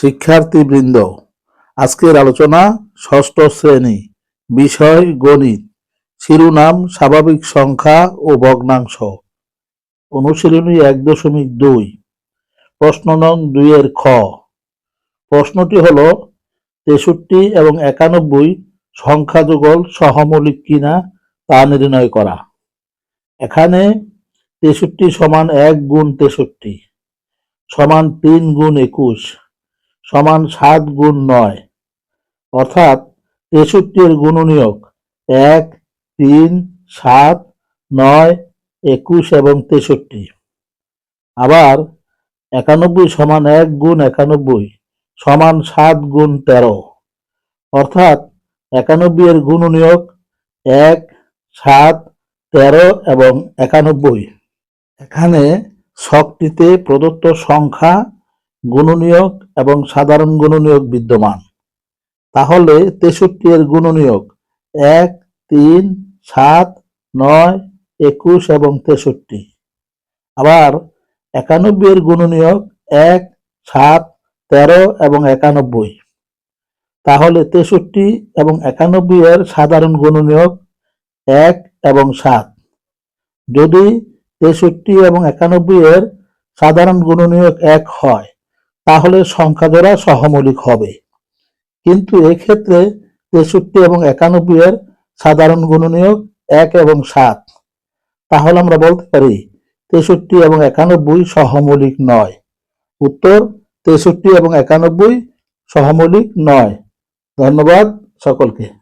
শিক্ষার্থীবৃন্দ, আজকের আলোচনা ষষ্ঠ শ্রেণি, বিষয় গণিত, শিরোনাম স্বাভাবিক সংখ্যা ও ভগ্নাংশ। অনুশীলনী এক দশমিক দুই, প্রশ্ন নং দুইয়ের খ। প্রশ্নটি হল, তেষট্টি এবং একানব্বই সংখ্যা যুগল সহমৌলিক কিনা তা নির্ণয় করা। এখানে তেষট্টি সমান এক গুণ তেষট্টি, সমান তিন গুণ একুশ সমান সাত গুণ নয়। অর্থাৎ তেষট্টির গুণনীয়ক এক, তিন, সাত, নয়, একুশ এবং তেষট্টি। আবার একানব্বই সমান এক গুণ একানব্বই সমান সাত গুণ তেরো। অর্থাৎ একানব্বই এর গুণনীয়ক এক, সাত, তেরো এবং একানব্বই। এখানে ছকটিতে প্রদত্ত সংখ্যা গুণনীয়ক এবং সাধারণ গুণনীয়ক বিদ্যমান। তাহলে তেষট্টি এর গুণনীয়ক এক, তিন, সাত, নয়, একুশ এবং তেষট্টি। আবার একানব্বই এর গুণনীয়ক এক, সাত, তেরো এবং একানব্বই। তাহলে তেষট্টি এবং একানব্বই এর সাধারণ গুণনীয়ক এক এবং সাত। যদি তেষট্টি এবং একানব্বই এর সাধারণ গুণনীয়ক এক হয় তাহলে সংখ্যা জোড়া সহমৌলিক হবে। কিন্তু এক্ষেত্রে তেষট্টি এবং একানব্বই এর সাধারণ গুণনীয়ক এক এবং সাত। তাহলে আমরা বলতে পারি, তেষট্টি এবং একানব্বই সহমৌলিক নয়। উত্তর, তেষট্টি এবং একানব্বই সহমৌলিক নয়। ধন্যবাদ সকলকে।